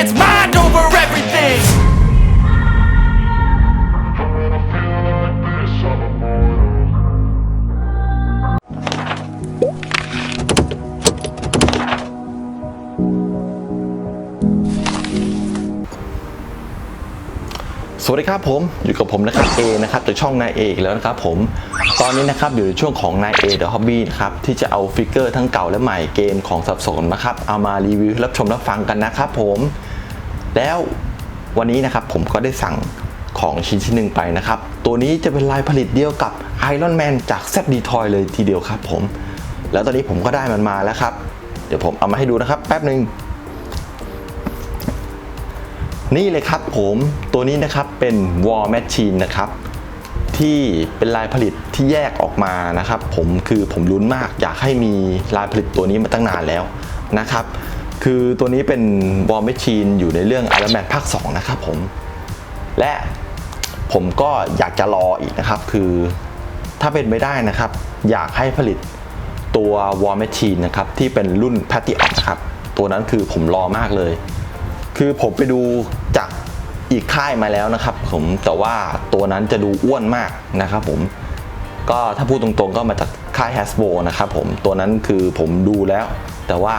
it's mind over everything สวัสดีครับผมอยู่กับผมนะครับเอนะครับจากช่องนายเอกแล้วนะครับผมตอนนี้นะครับอยู่ในช่วงของนายเอเดอะฮอบบี้นะครับที่จะเอาฟิกเกอร์ทั้งเก่าและใหม่เกมของสับสนนะครับเอามารีวิวรับชมรับฟังกันนะครับผม แล้ววันนี้นะครับผมก็ได้สั่งของชิ้นชิ้นหนึ่งไปนะครับ ตัวนี้จะเป็นลายผลิตเดียวกับ Iron Man จาก z d t o y เลยทีเดียวครับผม แล้วตอนนี้ผมก็ได้มันมาแล้วครับ เดี๋ยวผมเอามาให้ดูนะครับแป๊บหนึ่งนี่เลยครับผมตัวนี้นะครับเป็น War Machine นะครับที่เป็นลายผลิตที่แยกออกมานะครับ ผมคือผมลุ้นมากอยากให้มีลายผลิตตัวนี้มาตั้งนานแล้วนะครับ คือตัวนี้เป็น War Machine อยู่ในเรื่อง Iron Man ภาค 2 นะครับผม และผมก็อยากจะรออีกนะครับ คือถ้าเป็นไม่ได้นะครับ อยากให้ผลิตตัว War Machine นะครับ ที่เป็นรุ่น p a t r i o t นะครับ ตัวนั้นคือผมรอมากเลย คือผมไปดูจากอีกค่ายมาแล้วนะครับ ผมแต่ว่าตัวนั้นจะดูอ้วนมากนะครับผมก็ถ้าพูดตรงๆก็มาจากค่าย Hasbro นะครับผมตัวนั้นคือผมดูแล้ว แต่ว่า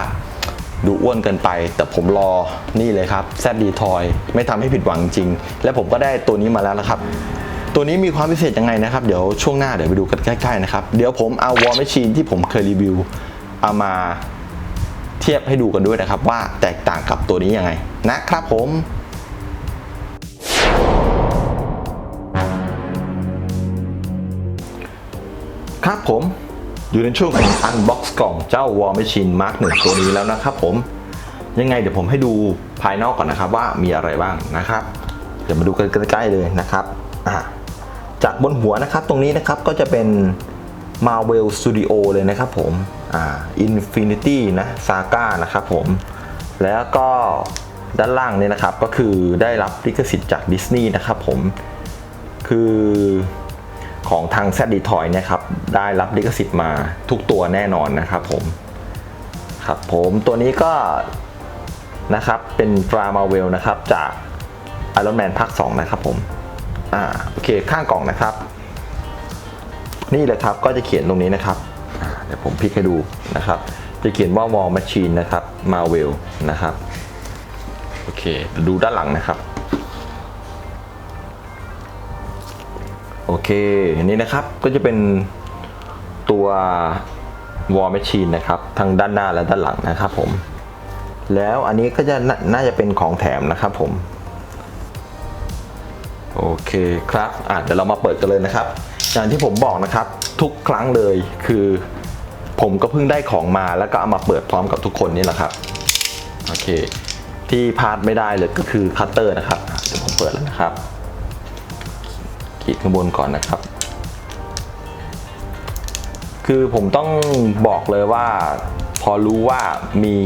ดูอ้วนเกินไป แต่ผมรอนี่เลยครับ ZD Toy ไม่ทำให้ผิดหวังจริง และผมก็ได้ตัวนี้มาแล้วนะครับ ตัวนี้มีความพิเศษยังไงนะครับ เดี๋ยวช่วงหน้าเดี๋ยวไปดูกันใกล้ๆนะครับ เดี๋ยวผมเอา War Machine ที่ผมเคยรีวิวเอามาเทียบให้ดูกันด้วยนะครับ ว่าแตกต่างกับตัวนี้ยังไงนะครับผมครับผม อยู่ในช่วงของ Unbox กซ์กล่องเจ้า War Machine Mark 1ตัวนี้แล้วนะครับผมยังไงเดี๋ยวผมให้ดูภายนอกก่อนนะครับว่ามีอะไรบ้างนะครับ เดี๋ยวมาดูกันใกล้ๆเลยนะครับจากบนหัวนะครับตรงนี้นะครับก็จะเป็น Marvel Studio เลยนะครับผมอ่า Infinity นะ Saga นะครับผม แล้วก็ด้านล่างเนี่ยนะครับก็คือได้รับลิขสิทธิ์จากดิสนีย์นะครับผม คือ ของทาง z d t o y เนี่ยครับได้รับลิขสิทธิ์มาทุกตัวแน่นอนนะครับผมครับผมตัวนี้ก็นะครับเป็นตรามาเวลนะครับจาก Iron Man ภาค2นะครับผมอ่าโอเคข้างกล่องนะครับ นี่เลยครับก็จะเขียนตรงนี้นะครับเดี๋ยวผมพลิกให้ดูนะครับ จะเขียนว่า War Machine นะครับ Marvel นะครับโอเคดูด้านหลังนะครับ เคอันนี้นะครับก็จะเป็นตัว War Machine นะครับทั้งด้านหน้าและด้านหลังนะครับผม แล้วอันนี้ก็จะนน่าจะเป็นของแถมนะครับผม โอเคครับอะเดี๋ยวเรามาเปิดกันเลยนะครับ อย่างที่ผมบอกนะครับทุกครั้งเลยคือ ผมก็เพิ่งได้ของมาแล้วก็เอามาเปิดพร้อมกับทุกคนนี่แหละครับโอเค ที่พลาดไม่ได้เลยก็คือคัตเตอร์นะครับเดี๋ยวผมเปิดแล้วนะครับ ขีดข้างบนก่อนนะครับ คือผมต้องบอกเลยว่า พอรู้ว่ามี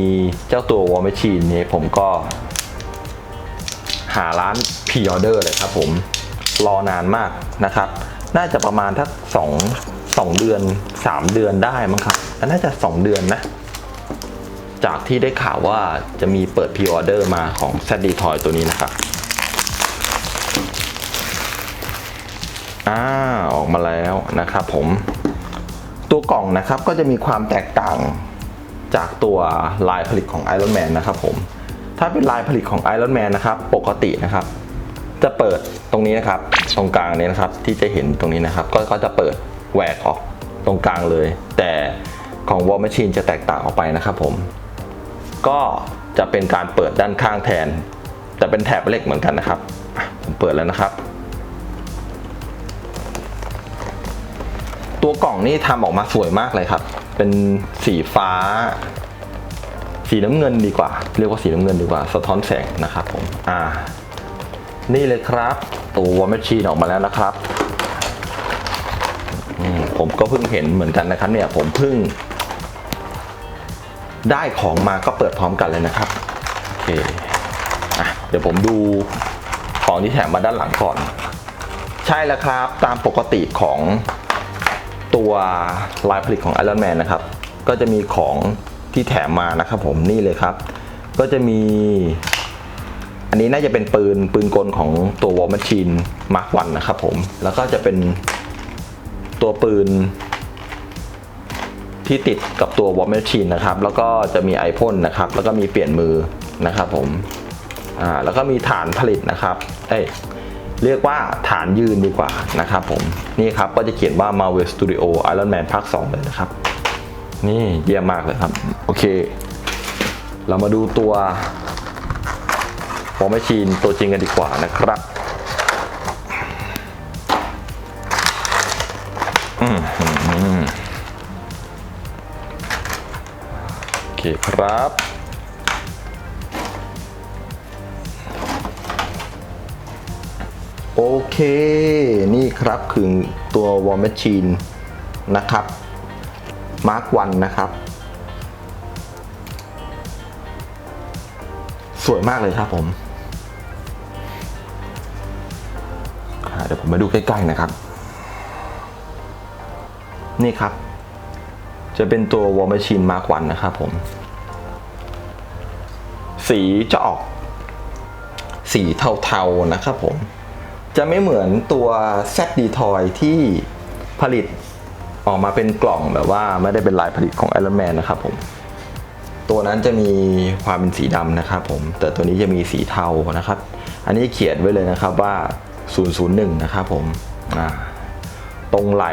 เจ้าตัว War Machine นี้ผมก็ หาร้านพ r ออเดอร์เลยครับผมรอนานมากนะครับ น่าจะประมาณทักสองสองเดือนสามเดือนได้มั้งครับน่าจะสองเดือนนะ จากที่ได้ข่าวว่าจะมีเปิดพ r ออเดอร์มาของ z d t o y ตัวนี้นะครับ อ่าออกมาแล้วนะครับผม ตัวกล่องนะครับก็จะมีความแตกต่างจากตัวลายผลิตของ Iron Man นะครับผม ถ้าเป็นลายผลิตของ Iron Man นะครับ ปกตินะครับ จะเปิดตรงนี้นะครับ ตรงกลางนี้นะครับ ที่จะเห็นตรงนี้นะครับ ก็จะเปิดแหวกออกตรงกลางเลย แต่ของ War Machine จะแตกต่างออกไปนะครับผม ก็จะเป็นการเปิดด้านข้างแทน แต่เป็นแถบเหล็กเหมือนกันนะครับ ผมเปิดแล้วนะครับ ตัวกล่องนี่ทำออกมาสวยมากเลยครับ เป็นสีฟ้า สีน้ำเงินดีกว่า เรียกว่าสีน้ำเงินดีกว่า สะท้อนแสงนะครับผม อ่า นี่เลยครับ ตัววอร์มชชีนออกมาแล้วนะครับผมก็เพิ่งเห็นเหมือนกันนะครับเนี่ยผมเพิ่ง ได้ของมาก็เปิดพร้อมกันเลยนะครับโอเคอะเดี๋ยวผมดูของที่แถมมาด้านหลังก่อน ใช่แล้วครับ ตามปกติของ ตัวลายผลิตของ Iron Man นะครับ ก็จะมีของที่แถมมานะครับผมนี่เลยครับ ก็จะมี อันนี้น่าจะเป็นปืนปืนกลของตัว War Machine Mark 1นะครับผม แล้วก็จะเป็นตัวปืนที่ติดกับตัว War Machine นะครับ แล้วก็จะมีไอพ่นนะครับ แล้วก็มีเปลี่ยนมือนะครับผม อ่า แล้วก็มีฐานผลิตนะครับ เอ้ย เรียกว่าฐานยืนดีกว่านะครับผม นี่ครับก็จะเขียนว่า Marvel Studio Iron Man ภาค2เลยนะครับ นี่เยี่ยมมากเลยครับ โอเค เรามาดูตัว War Machine ตัวจริงกันดีกว่านะครับโอเคครับ โอเค นี่ครับคือตัว War Machine นะครับ Mark 1 นะครับ สวยมากเลยครับผมเดี๋ยวผมมาดูใกล้ๆนะครับ นี่ครับ จะเป็นตัว War Machine Mark 1 นะครับผม สีจะออก สีเทาๆนะครับผม จะไม่เหมือนตัว Z d t o y ที่ผลิตออกมาเป็นกล่องแบบว่าไม่ได้เป็นลายผลิตของ Iron Man นะครับผม ตัวนั้นจะมีความเป็นสีดำนะครับผม แต่ตัวนี้จะมีสีเทานะครับ อันนี้เขียนไว้เลยนะครับว่า 001 นะครับผม ตรงไหล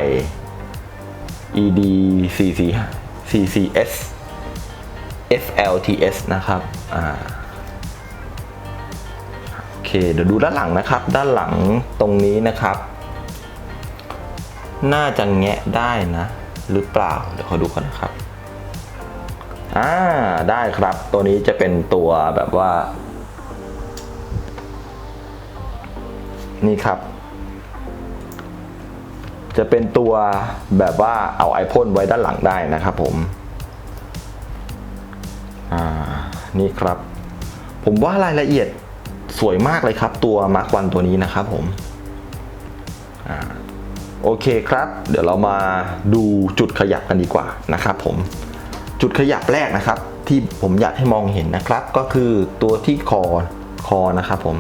ED CC CCS FLTS นะครับ อ่า เคเดี๋ยวดูด้านหลังนะครับ ด้านหลังตรงนี้นะครับ น่าจะแงะได้นะ หรือเปล่า เดี๋ยวขอดูก่อนนะครับอ่าได้ครับ ตัวนี้จะเป็นตัวแบบว่า นี่ครับ จะเป็นตัวแบบว่าเอาไอพ่นไว้ด้านหลังได้นะครับผม อ่า นี่ครับ ผมว่ารายละเอียด สวยมากเลยครับตัวมาร์ควันตัวนี้นะครับผมอโอเคครับ เดี๋ยวเรามาดูจุดขยับกันดีกว่านะครับผมจุดขยับแรกนะครับ ที่ผมอยากให้มองเห็นนะครับ ก็คือตัวที่คอคอนะครับผม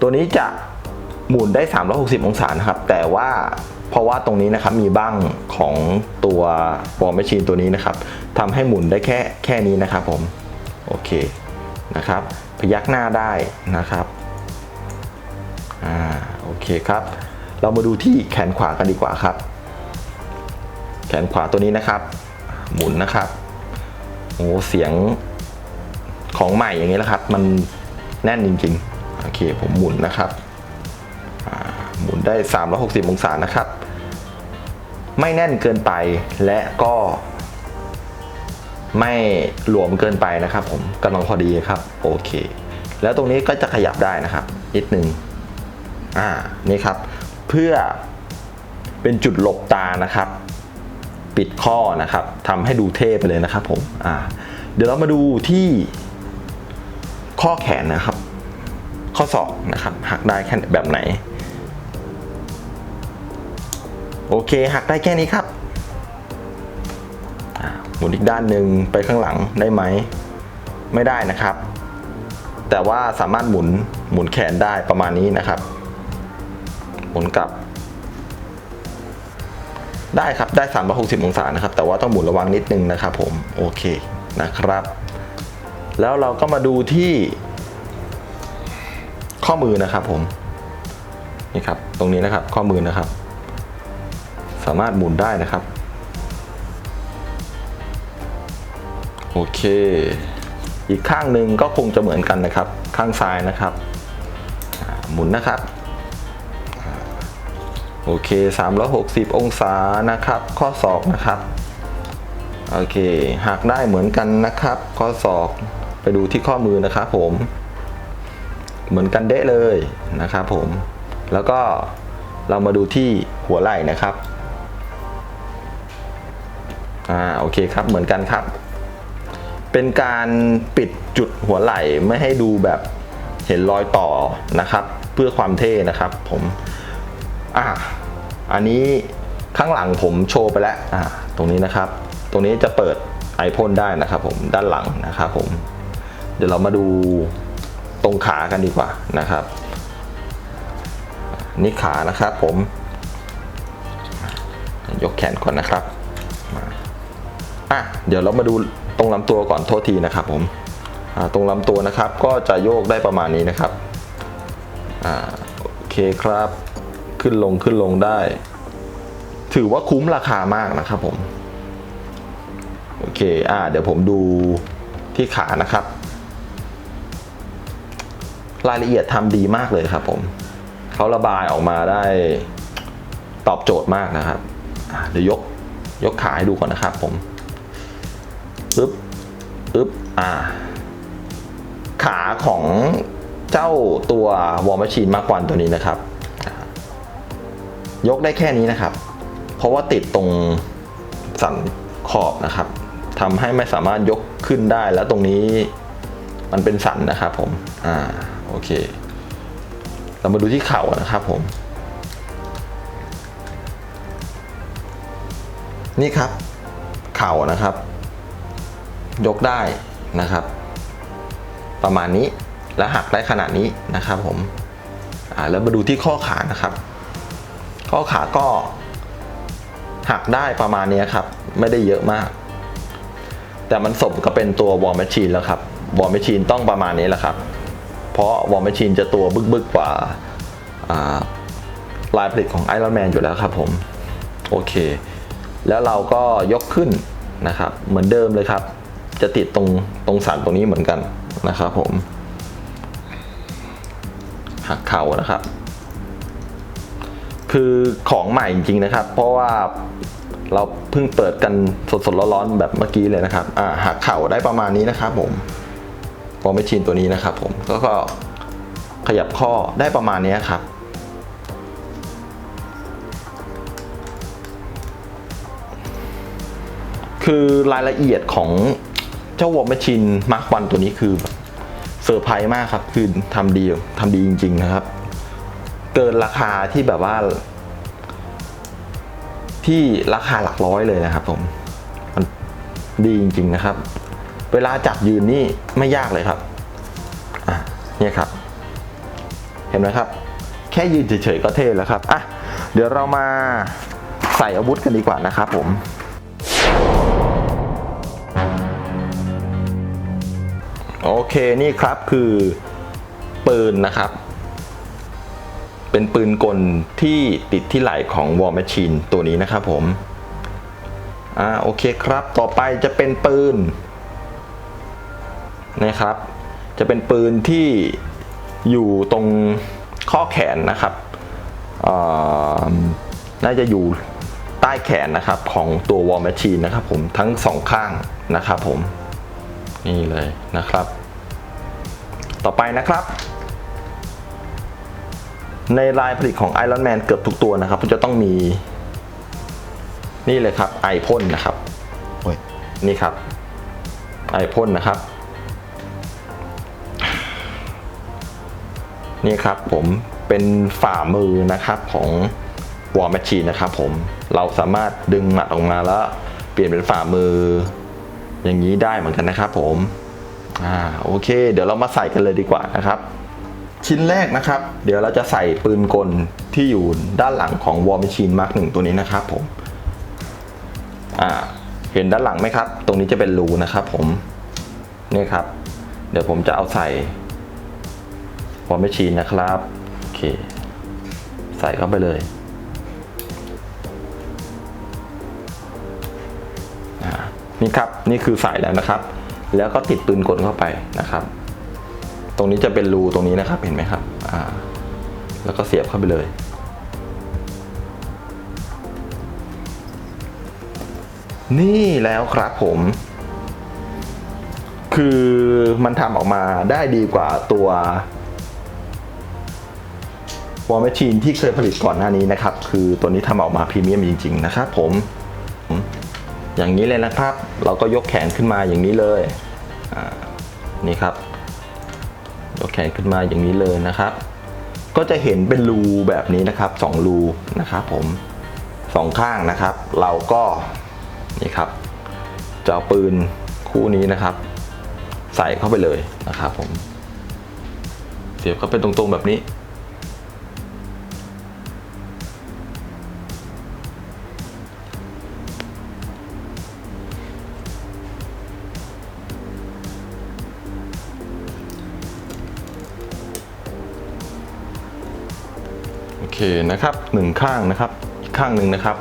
ตัวนี้จะหมุนได้ 360 องศานะครับ แต่ว่าเพราะว่าตรงนี้นะครับมีบ้างของตัววอลแมชชีนตัวนี้นะครับทำให้หมุนได้แค่แค่นี้นะครับผม โอเคนะครับ ยักหน้าได้นะครับอ่าโอเคครับ เรามาดูที่แขนขวากันดีกว่าครับ แขนขวาตัวนี้นะครับ หมุนนะครับโอ้เสียงของใหม่อย่างนี้แหละครับ มันแน่นจริงๆโอเคผมหมุนนะครับอ่าหมุนได้ 360 องศานะครับ ไม่แน่นเกินไปและก็ ไม่หลวมเกินไปนะครับผมกำลังพอดีครับโอเค แล้วตรงนี้ก็จะขยับได้นะครับนิดนึงอ่านี่ครับ เพื่อเป็นจุดหลบตานะครับ ปิดข้อนะครับทำให้ดูเท่ไปเลยนะครับผมอ่าเดี๋ยวเรามาดูที่ข้อแขนนะครับ ข้อศอกนะครับหักได้แค่แบบไหน โอเคหักได้แค่นี้ครับ มุนอีกด้านหนึ่งไปข้างหลังได้ไหม ไม่ได้นะครับ แต่ว่าสามารถหมุนหมุนแขนได้ประมาณนี้นะครับ หมุนกลับ ได้ครับได้ 360 องศานะครับ แต่ว่าต้องหมุนระวังนิดนึงนะครับ ผมโอเคนะครับ แล้วเราก็มาดูที่ ข้อมือนะครับผมนี่ครับตรงนี้นะครับข้อมือนะครับ สามารถหมุนได้นะครับ โอเค อีกข้างหนึ่งก็คงจะเหมือนกันนะครับ ข้างซ้ายนะครับ หมุนนะครับอ่าโอเค 360 องศานะครับ ข้อศอกนะครับ โอเคหักได้เหมือนกันนะครับ ข้อศอกไปดูที่ข้อมือนะครับผม เหมือนกันเดะเลยนะครับผม แล้วก็เรามาดูที่หัวไหล่นะครับ อ่า โอเคครับ เหมือนกันครับ เป็นการปิดจุดหัวไหล่ไม่ให้ดูแบบเห็นรอยต่อนะครับ เพื่อความเท่นะครับผมอ่าอันนี้ข้างหลังผมโชว์ไปแล้วอ่าตรงนี้นะครับ ตรงนี้จะเปิดไอพ่นได้นะครับ ผมด้านหลังนะครับผม เดี๋ยวเรามาดูตรงขากันดีกว่านะครับ นี่ขานะครับผม ยกแขนก่อนนะครับอะเดี๋ยวเรามาดู ตรงลำตัวก่อนโทษทีนะครับผมตรงลำตัวนะครับก็จะโยกได้ประมาณนี้นะครับโอเคครับขึ้นลงขึ้นลงได้ ถือว่าคุ้มราคามากนะครับผมโอเคอ่าเดี๋ยวผมดูที่ขานะครับ รายละเอียดทำดีมากเลยครับผมเขาระบายออกมาได้ตอบโจทย์มากนะครับ เดี๋ยวยกยกขาให้ดูก่อนนะครับผม ปึ๊บปึ๊บอ่า ขาของเจ้าตัววอล m มชชีนมากกว่าตัวนี้นะครับ ยกได้แค่นี้นะครับ เพราะว่าติดตรงสันขอบนะครับทำให้ไม่สามารถยกขึ้นได้แล้วตรงนี้มันเป็นสันนะครับผม อ่า โอเค เรามาดูที่เข่านะครับผม นี่ครับ เข่านะครับ ยกได้นะครับ ประมาณนี้และหักได้ขนาดนี้นะครับผมแล้วมาดูที่ข้อขานะครับ ข้อขาก็หักได้ประมาณนี้ครับ ไม่ได้เยอะมาก แต่มันสมกับเป็นตัววอลแมชชีนแล้วครับวอลแมชชีนต้องประมาณนี้แหละครับ เพราะวอลแมชชีนจะตัวบึกๆกกว่าลายผลิตของ Iron Man อยู่แล้วครับผมโอเค แล้วเราก็ยกขึ้นนะครับ เหมือนเดิมเลยครับ จะติดตรงตรงสันตรงนี้เหมือนกันนะครับผม หักเข่านะครับ คือของใหม่จริงๆนะครับ เพราะว่าเราเพิ่งเปิดกันสดๆร้อนๆแบบเมื่อกี้เลยนะครับอ่าหักเข่าได้ประมาณนี้นะครับผมพอไม่ชินตัวนี้นะครับผมก็ก็ขยับข้อได้ประมาณนี้ครับ คือรายละเอียดของ เจ้าวอลแมชชินมาร์ควันตัวนี้คือเซอร์ไพรส์มากครับ คือทำดีทำดีจริง ๆ นะครับ เกินราคาที่แบบว่า ที่ราคาหลักร้อยเลยนะครับผมมันดีจริง ๆ นะครับ เวลาจับยืนนี่ไม่ยากเลยครับอะเนี่ยครับ เห็นไหมครับ แค่ยืนเฉยๆก็เท่แล้วครับอะเดี๋ยวเรามาใส่อาวุธกันดีกว่านะครับผม โอเคนี่ครับคือปืนนะครับ เป็นปืนกลที่ติดที่ไหล่ของ War Machine ตัวนี้นะครับผมอ่าโอเคครับ ต่อไปจะเป็นปืนนะครับ จะเป็นปืนที่อยู่ตรงข้อแขนนะครับอ่าน่าจะอยู่ใต้แขนนะครับของตัว War Machine นะครับผมทั้งสองข้างนะครับผม นี่เลยนะครับ ต่อไปนะครับ ในลายผลิตของ Iron Man เกือบทุกตัวนะครับจะต้องมี นี่เลยครับไอพ่นนะครับโอ้ยนี่ครับไอพ่นนะครับ นี่ครับผมเป็นฝ่ามือนะครับของ War Machine นะครับผมเราสามารถดึงหมัดออกมาแล้ว เปลี่ยนเป็นฝ่ามือ อย่างนี้ได้เหมือนกันนะครับผมอ่าโอเค เดี๋ยวเรามาใส่กันเลยดีกว่านะครับ ชิ้นแรกนะครับ เดี๋ยวเราจะใส่ปืนกลที่อยู่ด้านหลังของ War Machine Mark 1ตัวนี้นะครับผมอ่าเห็นด้านหลังไหมครับ ตรงนี้จะเป็นรูนะครับผมนี่ครับ เดี๋ยวผมจะเอาใส่ War Machine นะครับโอเค ใส่เข้าไปเลย นี่ครับนี่คือสายแล้วนะครับ แล้วก็ติดปืนกลเข้าไปนะครับ ตรงนี้จะเป็นรูตรงนี้นะครับเห็นไหมครับอ่าแล้วก็เสียบเข้าไปเลยนี่แล้วครับผม คือมันทำออกมาได้ดีกว่าตัววอลแมชชีนที่เคยผลิตก่อนหน้านี้นะครับ คือตัวนี้ทำออกมาพรีเมียมจริง ๆ นะครับผม อย่างนี้เลยนะครับ เราก็ยกแขนขึ้นมาอย่างนี้เลยนี่ครับ ยกแขนขึ้นมาอย่างนี้เลยนะครับ ก็จะเห็นเป็นรูแบบนี้นะครับสองรูนะครับผมสองข้างนะครับ เราก็นี่ครับจะเอาปืนคู่นี้นะครับ ใส่เข้าไปเลยนะครับผมเสียบเข้าไปตรงๆแบบนี้ เคนะครับหนึ่งข้างนะครับ อีกข้างหนึ่งนะครับ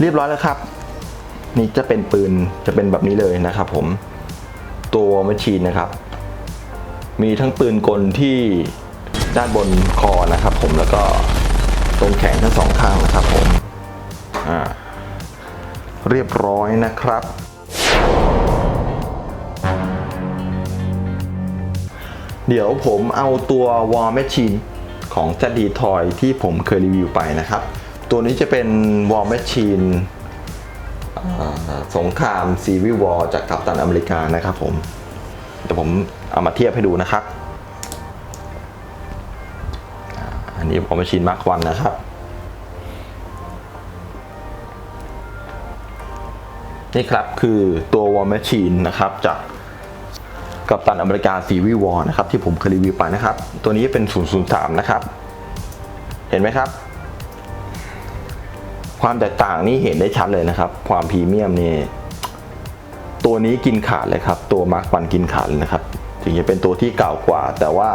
เรียบร้อยแล้วครับ นี่จะเป็นปืนจะเป็นแบบนี้เลยนะครับ ผมตัวแมชชีนนะครับ มีทั้งปืนกลที่ด้านบนคอนะครับ ผมแล้วก็ตรงแขนทั้งสองข้างนะครับผม เรียบร้อยนะครับ เดี๋ยวผมเอาตัว War Machine ของ ZD Toy ที่ผมเคยรีวิวไปนะครับ ตัวนี้จะเป็น War Machine สงคราม Civil War จากกัปตันอเมริกานะครับผมเดี๋ยวผมเอามาเทียบให้ดูนะครับ อันนี้ War Machine Mark 1นะครับ นี่ครับคือตัว War Machine นะครับจากกัปตันอเมริกาซีวีวอร์นะครับที่ผมเคยรีวิวไปนะครับ ตัวนี้เป็น 003 นะครับ เห็นไหมครับ ความแตกต่างนี่เห็นได้ชัดเลยนะครับ ความพรีเมียมนี่ตัวนี้กินขาดเลยครับ ตัวมาร์ควันกินขาดเลยนะครับ ถึงจะเป็นตัวที่เก่ากว่า แต่ว่า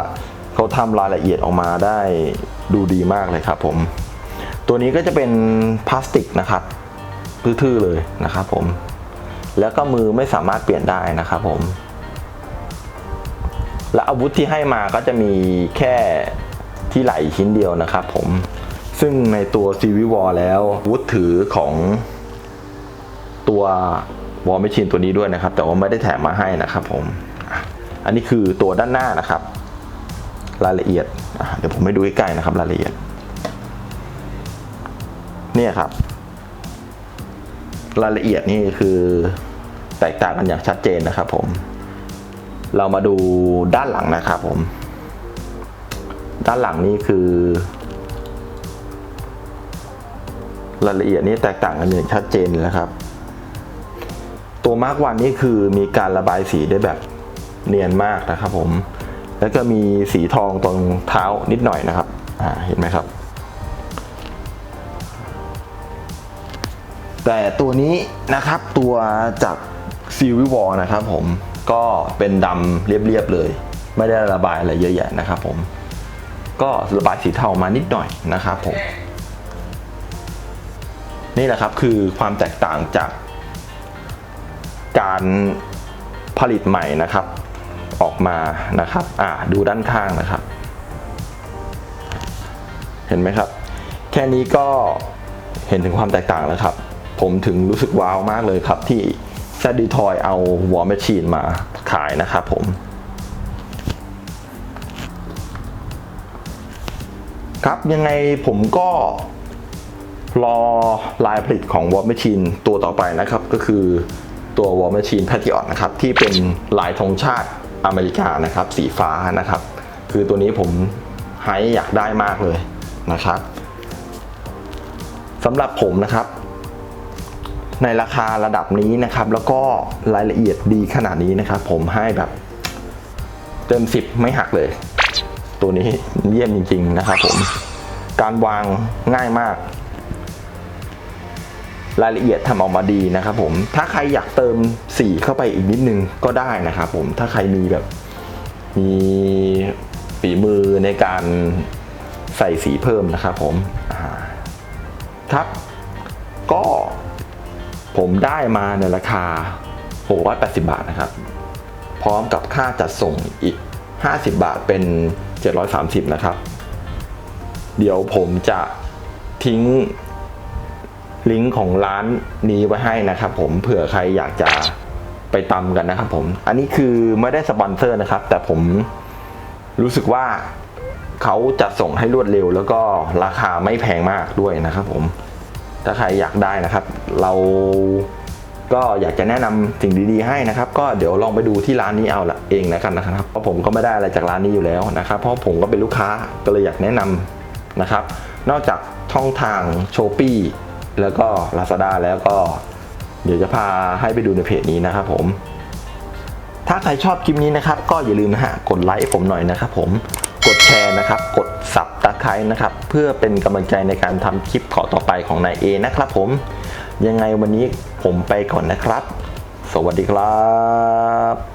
เขาทำรายละเอียดออกมาได้ดูดีมากเลยครับผม ตัวนี้ก็จะเป็นพลาสติกนะครับทื่อๆเลยนะครับผม แล้วก็มือไม่สามารถเปลี่ยนได้นะครับผม และอาวุธที่ให้มาก็จะมีแค่ที่ไหล่ชิ้นเดียวนะครับผม ซึ่งในตัว c v War แล้วอาวุธถือของตัว War Machine ตัวนี้ด้วยนะครับ แต่ว่าไม่ได้แถมมาให้นะครับผม อันนี้คือตัวด้านหน้านะครับ รายละเอียด เดี๋ยวผมให้ดูใกล้ๆนะครับ รายละเอียด เนี่ยครับ รายละเอียดนี่คือแตกต่างกันอย่างชัดเจนนะครับผม เรามาดูด้านหลังนะครับผม ด้านหลังนี่คือ รายละเอียดนี่แตกต่างกันอย่างชัดเจนเลยนะครับ ตัวมาร์กวันนี่คือมีการระบายสีได้แบบเนียนมากนะครับผม แล้วก็มีสีทองตรงเท้านิดหน่อยนะครับ อ่า เห็นไหมครับ แต่ตัวนี้นะครับตัวจากซีวิวอนะครับผมก็เป็นดำเรียบๆเลย ไม่ได้ระบายอะไรเยอะแยะนะครับผมก็ระบายสีเทามานิดหน่อยนะครับผมนี่แหละครับคือความแตกต่างจาก การผลิตใหม่นะครับ ออกมานะครับอ่าดูด้านข้างนะครับ เห็นไหมครับ แค่นี้ก็เห็นถึงความแตกต่างแล้วครับ ผมถึงรู้สึกว้าวมากเลยครับที่แซดดีทอยเอาวอร์แมชชีนมาขายนะครับผมครับยังไงผมก็รอลายผลิตของ War Machine ตัวต่อไปนะครับ ก็คือตัว War Machine Patriot นะครับ ที่เป็นลายธงชาติอเมริกานะครับ สีฟ้านะครับ คือตัวนี้ผมไฮอยากได้มากเลยนะครับสำหรับผมนะครับ ในราคาระดับนี้นะครับ แล้วก็รายละเอียดดีขนาดนี้นะครับ ผมให้แบบเต็มสิบไม่หักเลย ตัวนี้เยี่ยมจริง ๆ นะครับผมการวางง่ายมาก รายละเอียดทำออกมาดีนะครับผมถ้าใครอยากเติมสีเข้าไปอีกนิดนึงก็ได้นะครับผมถ้าใครมีแบบมีฝีมือในการใส่สีเพิ่มนะครับผมอ่าครับ ผมได้มาในราคา 680 บาทนะครับ พร้อมกับค่าจัดส่งอีก 50 บาทเป็น 730 นะครับ เดี๋ยวผมจะทิ้งลิงก์ของร้านนี้ไว้ให้นะครับผมเผื่อใครอยากจะไปตำกันนะครับผมอันนี้คือไม่ได้สปอนเซอร์นะครับ แต่ผมรู้สึกว่าเขาจะส่งให้รวดเร็ว แล้วก็ราคาไม่แพงมากด้วยนะครับผม ถ้าใครอยากได้นะครับ เราก็อยากจะแนะนำสิ่งดีๆให้นะครับ ก็เดี๋ยวลองไปดูที่ร้านนี้เอาละเองนะครับนะครับเพราะผมก็ไม่ได้อะไรจากร้านนี้อยู่แล้วนะครับ เพราะผมก็เป็นลูกค้าก็เลยอยากแนะนำนะครับ นอกจากช่องทาง s h อ p e e แล้วก็ Lazada แล้วก็ เดี๋ยวจะพาให้ไปดูในเพจนี้นะครับผม ถ้าใครชอบคลิปนี้นะครับ ก็อย่าลืมนะฮะกดไลค์ผมหน่อยนะครับผมกดแชร์นะครับ กดสับ Subscribe นะครับ เพื่อเป็นกำลังใจในการทำคลิปขอต่อไปของนายเอนะครับผม ยังไงวันนี้ผมไปก่อนนะครับ สวัสดีครับ